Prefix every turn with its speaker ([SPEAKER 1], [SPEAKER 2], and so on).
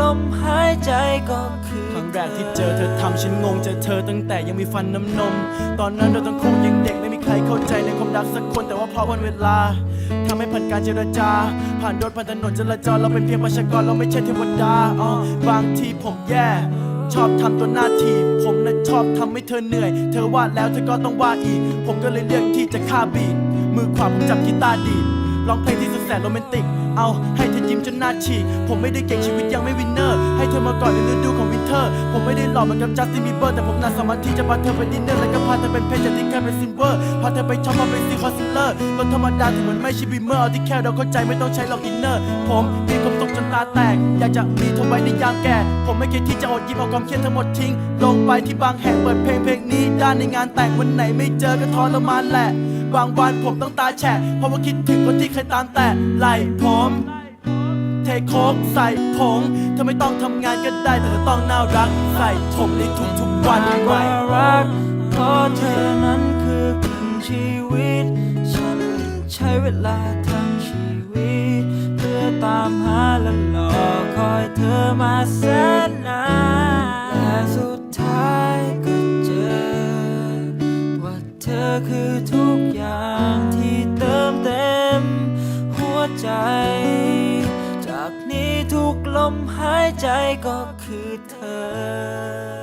[SPEAKER 1] ลมหายใจก็คือ
[SPEAKER 2] ครั้งแรกที่เจอเธอทำฉันงงเจอเธอตั้งแต่ยังมีฟันน้ำนม ตอนนั้นเราทั้งคู่ยังเด็กไม่มีใครเข้าใจในความรักสักคนแต่ว่าเพราะวันเวลาทำให้ผ่านการเจรจา ผ่านรถผ่านถนนจราจรเราเป็นเพียงประชากรเราไม่ใช่เทวดาอ๋อบางทีผมแย่ชอบทำตัวหน้าทีผมนะชอบทำให้เธอเหนื่อย เธอว่าแล้วเธอก็ต้องว่าอีก ผมก็เลยเลือกที่จะฆ่าบีทมือขวาผมจับกีตาร์ดีด ร้องเพลงที่สุดแสนโรแมนติก เอาให้เธอยิ้มจนหน้าฉีก ผมไม่ได้เก่งชีวิตยังไม่วินเนอร์ ให้เธอมาก่อนในฤดูของวินเทอร์ ผมไม่ได้หล่อเหมือนกับจัสตินบีเบอร์แต่ผมน่าสามารถที่จะพาเธอไปดินเนอร์และก็พาเธอเป็นเพจจากที่แค่เป็นซินเวอร์ พาเธอไปช็อปมาเป็นซีคอนซิลเลอร์รถธรรมดาถึงมันไม่ใช่บีเมอร์เอาที่แค่เราเข้าใจไม่ต้องใช้หลอกอินเนอร์ ผมพีค วามสุขจนตาแตก อยากจะมีเธอไว้ในยามแก่ ผมไม่คิดที่จะอดยิ้มเอาความเครียดทั้งหมดทิ้ง ลงไปที่บางแห่งเปิดเพลงเพลงนี้ด้านในงานแต่งวันไหนไม่เจอก็ทรมานแหละ บางวันผมต้องตาแฉะเพราะว่าคิดถึงคนที่เคยตามแต่ไหลผมเทโคกใส่ผงเธอไม่ต้องทำงานก็ได้แต่เธอต้องน่ารัก ใส่ผมในทุกๆวันไว้
[SPEAKER 1] รักเพราะเธอนั้นคือครึ่งชีวิต ฉันใช้เวลาามหาและรอคอยเธอมาแสนนานและสุดท้ายก็เจอ ว่าเธอคือทุกอย่างที่เติมเต็ม หัวใจ จากนี้ทุกลมหายใจก็คือเธอ